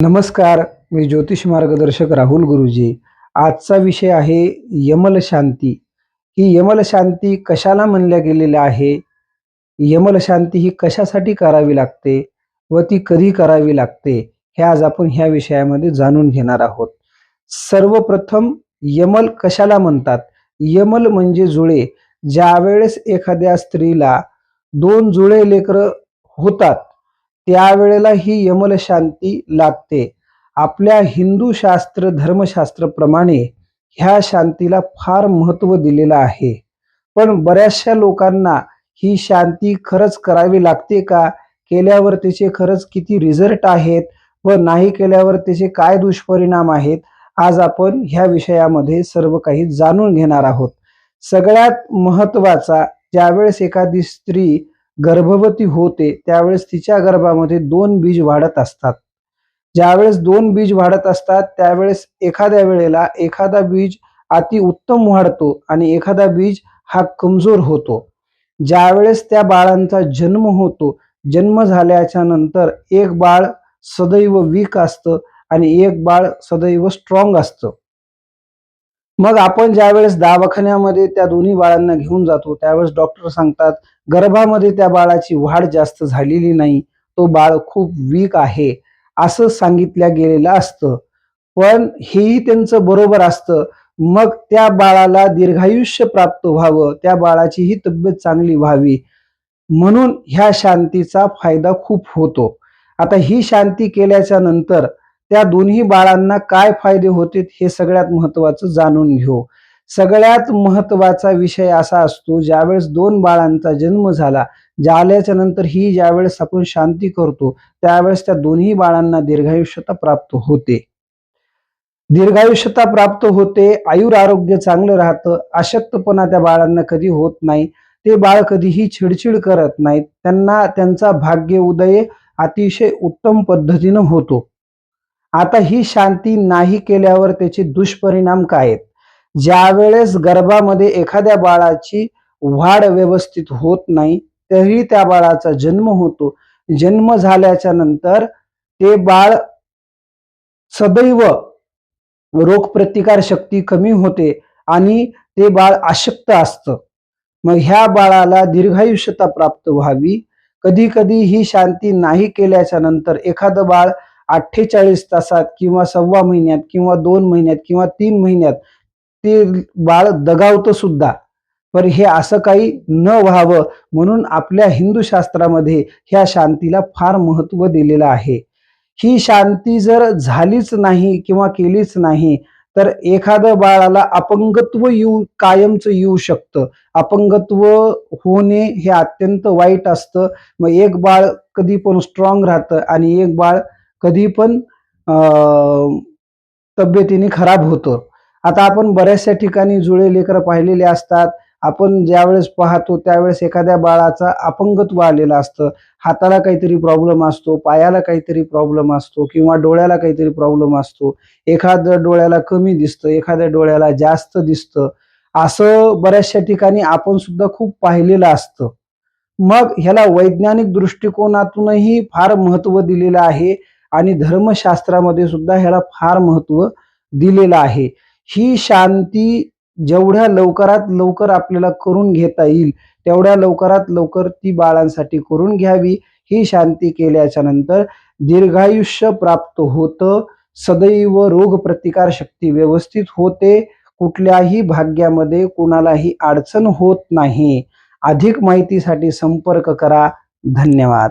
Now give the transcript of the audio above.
नमस्कार मी ज्योतिष मार्गदर्शक राहुल गुरुजी. आजचा विषय आहे यमल शांती. ही यमल शांती कशाला म्हणल्या गेलेल्या आहे? यमल शांती ही कशासाठी करावी लागते व ती कधी करावी लागते हे आज आपण ह्या विषयामध्ये जाणून घेणार आहोत. सर्वप्रथम यमल कशाला म्हणतात? यमल म्हणजे जुळे. ज्यावेळेस एखाद्या स्त्रीला दोन जुळे लेकरं होतात त्यावेळेला ही यमल शांती लागते आपल्या हिंदू शास्त्र धर्मशास्त्राप्रमाणे ह्या शांतीला फार महत्त्व दिलेलं आहे. पण बऱ्याचशा लोकांना ही शांती खरंच करावी लागते का? केल्यावर त्याचे खरंच किती रिझल्ट आहेत व नाही केल्यावर त्याचे काय दुष्परिणाम आहेत? आज आपण ह्या विषयामध्ये सर्व काही जाणून घेणार आहोत. सगळ्यात महत्त्वाचा ज्यावेळेस एखादी स्त्री गर्भवती होते त्यावेळेस तिच्या गर्भामध्ये दोन बीज वाढत असतात. ज्यावेळेस दोन बीज वाढत असतात त्यावेळेस एखाद्या वेळेला एखादा बीज अति उत्तम वाढतो आणि एखादा बीज हा कमजोर होतो. ज्यावेळेस त्या बाळांचा जन्म होतो जन्म झाल्याच्यानंतर एक बाळ सदैव वीक असतं आणि एक बाळ सदैव स्ट्रॉंग असतं. मग आपण ज्यावेळेस दवाखान्यामध्ये त्या दोन्ही बाळांना घेऊन जातो त्यावेळेस डॉक्टर सांगतात गर्भामध्ये त्या बाळाची वाढ जास्त झालेली नाही तो बाळ खूप वीक आहे असं सांगितलं गेलेलं असतं. पण हेही त्यांचं बरोबर असतं. मग त्या बाळाला दीर्घायुष्य प्राप्त व्हावं त्या बाळाची ही तब्येत चांगली व्हावी म्हणून ह्या शांतीचा फायदा खूप होतो. आता ही शांती केल्याच्यानंतर त्या दोन्ही बाळांना काय फायदे होते हे सगळ्यात महत्वाचं जाणून घेऊ. सगळ्यात महत्त्वाचा विषय असा असतो ज्यावेळेस दोन बाळांचा जन्म झाला झाल्याच्यानंतर ही ज्यावेळेस आपण शांती करतो त्यावेळेस त्या दोन्ही बाळांना दीर्घायुष्यता प्राप्त होते. दीर्घायुष्यता प्राप्त होते आयुर आरोग्य चांगलं राहतं अशक्तपणा त्या बाळांना कधी होत नाही ते बाळ कधीही चिडचिड करत नाहीत त्यांना त्यांचा भाग्य उदय अतिशय उत्तम पद्धतीनं होतो. आता ही शांती नाही केल्यावर त्याचे दुष्परिणाम काय आहेत? ज्यावेळेस गर्भामध्ये एखाद्या बाळाची वाढ व्यवस्थित होत नाही तरी त्या बाळाचा जन्म होतो. जन्म झाल्याच्यानंतर ते बाळ सदैव रोगप्रतिकार शक्ती कमी होते आणि ते बाळ अशक्त असतं. मग ह्या बाळाला दीर्घायुष्यता प्राप्त व्हावी. कधी कधी ही शांती नाही केल्याच्यानंतर एखादं बाळ अठ्ठेचाळीस तासात किंवा सव्वा महिन्यात किंवा दोन महिन्यात किंवा तीन महिन्यात ते बाळ दगावतं सुद्धा. पर हे असं काही न व्हावं म्हणून आपल्या हिंदू शास्त्रामध्ये ह्या शांतीला फार महत्त्व दिलेलं आहे. ही शांती जर झालीच नाही किंवा केलीच नाही तर एखादं बाळाला अपंगत्व येऊ कायमचं येऊ शकतं. अपंगत्व होणे हे अत्यंत वाईट असतं. मग एक बाळ कधी पण स्ट्रॉंग राहतं आणि एक बाळ कधी पण तब्येतीने खराब होतं. आता आपण बऱ्याचशा ठिकाणी जुळे लेकरं पाहिलेले असतात. आपण ज्यावेळेस पाहतो त्यावेळेस एखाद्या बाळाचा अपंगत्व आलेलं असतं. हाताला काहीतरी प्रॉब्लेम असतो पायाला काहीतरी प्रॉब्लेम असतो किंवा डोळ्याला काहीतरी प्रॉब्लेम असतो. एखाद्या डोळ्याला कमी दिसतं एखाद्या डोळ्याला जास्त दिसतं. असं बऱ्याचशा ठिकाणी आपण सुद्धा खूप पाहिलेलं असतं. मग ह्याला वैज्ञानिक दृष्टिकोनातूनही फार महत्त्व दिलेलं आहे. आणि धर्मशास्त्रामध्ये सुद्धा ह्याला फार महत्त्व दिलेलं आहे. ही शांती जेवढ्या लवकरात लवकर आपल्याला करून घेता येईल तेवढ्या लवकरात लवकर ती बाळांसाठी करून घ्यावी. ही शांती केल्याच्यानंतर दीर्घायुष्य प्राप्त होतं सदैव रोग प्रतिकार शक्ती व्यवस्थित होते. कुठल्याही भाग्यामध्ये कुणालाही अडचण होत नाही. अधिक माहितीसाठी संपर्क करा. धन्यवाद.